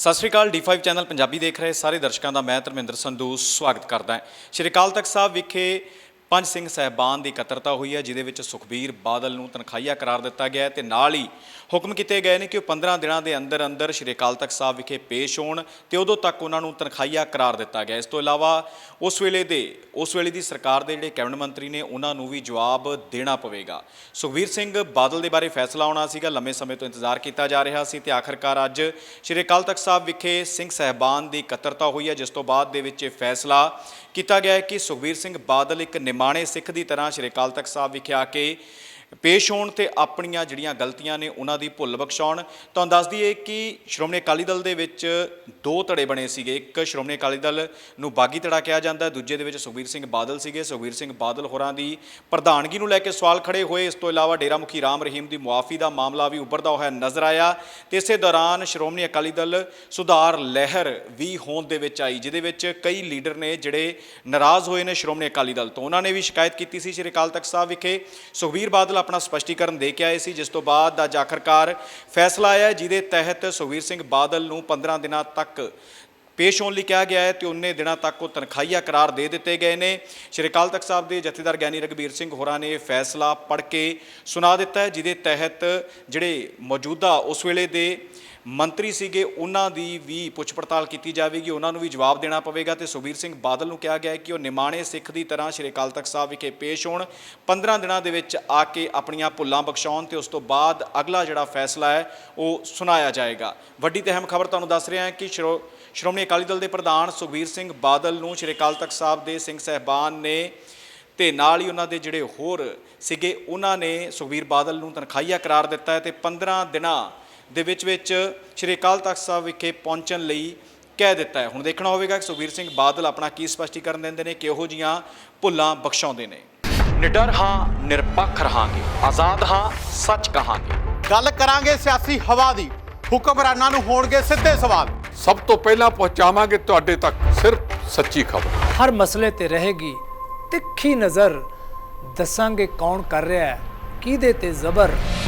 ਸਤਿ ਸ਼੍ਰੀ ਅਕਾਲ D5 channel Punjabi ਦੇਖ ਰਹੇ ਸਾਰੇ ਦਰਸ਼ਕਾਂ ਦਾ ਮੈਂ ਧਰਮਿੰਦਰ ਸੰਧੂ ਸਵਾਗਤ ਕਰਦਾ ਹਾਂ। ਸ਼੍ਰੀ ਅਕਾਲ ਤਖਤ ਸਾਹਿਬ ਵਿਖੇ ਪੰਜ ਸਿੰਘ ਸਹਿਬਾਨ ਦੀ ਇਕੱਤਰਤਾ ਹੋਈ ਹੈ, ਜਿਹਦੇ ਵਿੱਚ ਸੁਖਬੀਰ ਬਾਦਲ ਨੂੰ ਤਨਖਾਹੀਆ ਕਰਾਰ ਦਿੱਤਾ ਗਿਆ ਹੈ ਤੇ ਨਾਲ ਹੀ ਹੁਕਮ ਕੀਤੇ ਗਏ ਨੇ ਕਿ ਉਹ 15 ਦਿਨਾਂ ਦੇ ਅੰਦਰ ਅੰਦਰ ਸ਼੍ਰੀ ਅਕਾਲ ਤਖਤ ਸਾਹਿਬ ਵਿਖੇ ਪੇਸ਼ ਹੋਣ ਤੇ ਉਦੋਂ ਤੱਕ ਉਹਨਾਂ ਨੂੰ ਤਨਖਾਹੀਆ ਕਰਾਰ ਦਿੱਤਾ ਗਿਆ ਇਸ ਤੋਂ ਇਲਾਵਾ ਉਸ ਵੇਲੇ ਦੇ, ਉਸ ਵੇਲੇ ਦੀ ਸਰਕਾਰ ਦੇ ਜਿਹੜੇ ਕੈਬਨਿਟ ਮੰਤਰੀ ਨੇ, ਉਹਨਾਂ ਨੂੰ ਵੀ ਜਵਾਬ ਦੇਣਾ ਪਵੇਗਾ। ਸੁਖਬੀਰ ਸਿੰਘ ਬਾਦਲ ਦੇ ਬਾਰੇ ਫੈਸਲਾ ਆਉਣਾ ਸੀਗਾ, ਲੰਮੇ ਸਮੇਂ ਤੋਂ ਇੰਤਜ਼ਾਰ ਕੀਤਾ ਜਾ ਰਿਹਾ ਸੀ ਤੇ ਆਖਰਕਾਰ ਅੱਜ ਸ਼੍ਰੀ ਅਕਾਲ ਤਖਤ ਸਾਹਿਬ ਵਿਖੇ ਸਿੰਘ ਸਹਿਬਾਨ ਦੀ ਇਕੱਤਰਤਾ ਹੋਈ ਹੈ, ਜਿਸ ਤੋਂ ਬਾਅਦ ਦੇ ਵਿੱਚ ਇਹ ਫੈਸਲਾ ਕੀਤਾ ਗਿਆ ਹੈ ਕਿ ਸੁਖਬੀਰ ਸਿੰਘ ਬਾਦਲ ਇੱਕ ਨਿਮ ਨਿਮਾਣੇ ਸਿੱਖ ਦੀ ਤਰ੍ਹਾਂ ਸ਼੍ਰੀ ਅਕਾਲ ਤਖਤ ਸਾਹਿਬ ਵਿਖੇ ਆ ਕੇ ਪੇਸ਼ ਹੋਣ ਤੇ ਆਪਣੀਆਂ ਜਿਹੜੀਆਂ ਗਲਤੀਆਂ ਨੇ ਉਹਨਾਂ ਦੀ ਭੁੱਲ ਬਖਸ਼ਾਉਣ। ਤੁਹਾਨੂੰ ਦੱਸ ਦਈਏ ਕਿ ਸ਼੍ਰੋਮਣੀ ਅਕਾਲੀ ਦਲ ਦੇ ਵਿੱਚ ਦੋ ਧੜੇ ਬਣੇ ਸੀਗੇ। ਇੱਕ ਸ਼੍ਰੋਮਣੀ ਅਕਾਲੀ ਦਲ ਨੂੰ ਬਾਗੀ ਧੜਾ ਕਿਹਾ ਜਾਂਦਾ, ਦੂਜੇ ਦੇ ਵਿੱਚ ਸੁਖਬੀਰ ਸਿੰਘ ਬਾਦਲ ਸੀਗੇ। ਸੁਖਬੀਰ ਸਿੰਘ ਬਾਦਲ ਹੋਰਾਂ ਦੀ ਪ੍ਰਧਾਨਗੀ ਨੂੰ ਲੈ ਕੇ ਸਵਾਲ ਖੜੇ ਹੋਏ। ਇਸ ਤੋਂ ਇਲਾਵਾ ਡੇਰਾ ਮੁਖੀ ਰਾਮ ਰਹੀਮ ਦੀ ਮੁਆਫੀ ਦਾ ਮਾਮਲਾ ਵੀ ਉੱਭਰਦਾ ਹੋਇਆ ਨਜ਼ਰ ਆਇਆ ਤੇ ਇਸੇ ਦੌਰਾਨ ਸ਼੍ਰੋਮਣੀ ਅਕਾਲੀ ਦਲ ਸੁਧਾਰ ਲਹਿਰ ਵੀ ਹੋਂਦ ਦੇ ਵਿੱਚ ਆਈ, ਜਿਹਦੇ ਵਿੱਚ ਕਈ ਲੀਡਰ ਨੇ ਜਿਹੜੇ ਨਾਰਾਜ਼ ਹੋਏ ਨੇ ਸ਼੍ਰੋਮਣੀ ਅਕਾਲੀ ਦਲ ਤੋਂ। ਉਹਨਾਂ ਨੇ ਵੀ ਸ਼ਿਕਾਇਤ ਕੀਤੀ ਸੀ ਸ਼੍ਰੀ ਅਕਾਲ ਤਖਤ ਸਾਹਿਬ ਵਿਖੇ। ਸੁਖਬੀਰ ਬਾਦਲ ਆਪਣਾ ਸਪਸ਼ਟੀਕਰਨ ਦੇ ਕੇ ਆਏ ਸੀ, ਜਿਸ ਤੋਂ ਬਾਅਦ ਅੱਜ ਆਖਰਕਾਰ ਫੈਸਲਾ ਆਇਆ ਜਿਹਦੇ ਤਹਿਤ ਸੁਖਬੀਰ ਸਿੰਘ ਬਾਦਲ ਨੂੰ 15 ਦਿਨਾਂ ਤੱਕ ਪੇਸ਼ ਹੋਣ ਲਈ ਕਿਹਾ ਗਿਆ ਹੈ ਤੇ ਉਨੇ ਦਿਨਾਂ ਤੱਕ ਉਹ ਤਨਖਾਹੀਆ ਕਰਾਰ ਦੇ ਦਿੱਤੇ ਗਏ ਨੇ। ਸ਼੍ਰੀ ਅਕਾਲ ਤਖਤ ਸਾਹਿਬ ਦੇ ਜਥੇਦਾਰ ਗਿਆਨੀ ਰਗਬੀਰ ਸਿੰਘ ਹੋਰਾਂ ਨੇ ਫੈਸਲਾ ਪੜ੍ਹ ਕੇ ਸੁਣਾ ਦਿੱਤਾ ਹੈ, ਜਿਹਦੇ ਤਹਿਤ ਜਿਹੜੇ ਮੌਜੂਦਾ ਉਸ ਵੇਲੇ ਦੇ ਮੰਤਰੀ ਸੀਗੇ, ਉਹਨਾਂ ਦੀ ਵੀ ਪੁੱਛ ਪੜਤਾਲ ਕੀਤੀ ਜਾਵੇਗੀ, ਉਹਨਾਂ ਨੂੰ ਵੀ ਜਵਾਬ ਦੇਣਾ ਪਵੇਗਾ ਤੇ ਸੁਖਬੀਰ ਸਿੰਘ ਬਾਦਲ ਨੂੰ ਕਿਹਾ ਗਿਆ ਹੈ ਕਿ ਉਹ ਨਿਮਾਣੇ ਸਿੱਖ ਦੀ ਤਰ੍ਹਾਂ ਸ਼੍ਰੀ ਅਕਾਲ ਤਖਤ ਸਾਹਿਬ ਵਿਖੇ ਪੇਸ਼ ਹੋਣ। 15 ਦਿਨਾਂ ਦੇ ਵਿੱਚ ਆ ਕੇ ਆਪਣੀਆਂ ਭੁੱਲਾਂ ਬਖਸ਼ਾਉਣ ਤੇ ਉਸ ਤੋਂ ਬਾਅਦ ਅਗਲਾ ਜਿਹੜਾ ਫੈਸਲਾ ਹੈ, ਉਹ ਸੁਣਾਇਆ ਜਾਏਗਾ। ਵੱਡੀ ਤੇ ਅਹਿਮ ਖਬਰ ਤੁਹਾਨੂੰ ਦੱਸ ਰਿਹਾ ਹਾਂ ਕਿ ਸ਼੍ਰੋ, ਸ਼੍ਰੋਮਣੀ ਅਕਾਲੀ ਦਲ ਦੇ ਪ੍ਰਧਾਨ ਸੁਖਬੀਰ ਸਿੰਘ ਬਾਦਲ ਨੂੰ ਸ਼੍ਰੀ ਅਕਾਲ ਤਖਤ ਸਾਹਿਬ ਦੇ ਸਿੰਘ ਸਹਿਬਾਨ ਨੇ ਤੇ ਨਾਲ ਹੀ ਉਹਨਾਂ ਦੇ ਜਿਹੜੇ ਹੋਰ ਸੀਗੇ, ਉਹਨਾਂ ਨੇ ਸੁਖਬੀਰ ਬਾਦਲ ਨੂੰ ਤਨਖਾਹੀਆ ਕਰਾਰ ਦਿੱਤਾ ਹੈ ਤੇ 15 ਦਿਨਾਂ ਦੇ ਵਿੱਚ ਵਿੱਚ ਸ਼੍ਰੀ ਅਕਾਲ ਤਖਤ ਸਾਹਿਬ ਵਿਖੇ ਪਹੁੰਚਣ ਲਈ ਕਹਿ ਦਿੱਤਾ ਹੈ। ਹੁਣ ਦੇਖਣਾ ਹੋਵੇਗਾ ਕਿ ਸੁਖਬੀਰ ਸਿੰਘ ਬਾਦਲ ਆਪਣਾ ਕੀ ਸਪਸ਼ਟੀਕਰਨ ਦਿੰਦੇ ਨੇ ਕਿਹੋ ਜੀਆਂ ਭੁੱਲਾਂ ਬਖਸ਼ਾਉਂਦੇ ਨੇ। ਨਿਡਰ ਹਾਂ ਨਿਰਪੱਖ ਰਹਾਂਗੇ। ਆਜ਼ਾਦ ਹਾਂ ਸੱਚ ਕਹਾਂਗੇ। ਗੱਲ ਕਰਾਂਗੇ ਸਿਆਸੀ ਹਵਾ ਦੀ। ਹੁਕਮਰਾਨਾਂ ਨੂੰ ਹੋਣਗੇ ਸਿੱਧੇ ਸਵਾਲ। ਸਭ ਤੋਂ ਪਹਿਲਾਂ ਪਹੁੰਚਾਵਾਂਗੇ ਤੁਹਾਡੇ ਤੱਕ ਸਿਰਫ ਸੱਚੀ ਖਬਰ। ਹਰ ਮਸਲੇ ਤੇ ਰਹੇਗੀ ਤਿੱਖੀ ਨਜ਼ਰ। ਦੱਸਾਂਗੇ ਕੌਣ ਕਰ ਰਿਹਾ ਹੈ ਕਿਹਦੇ ਤੇ ਜ਼ਬਰ।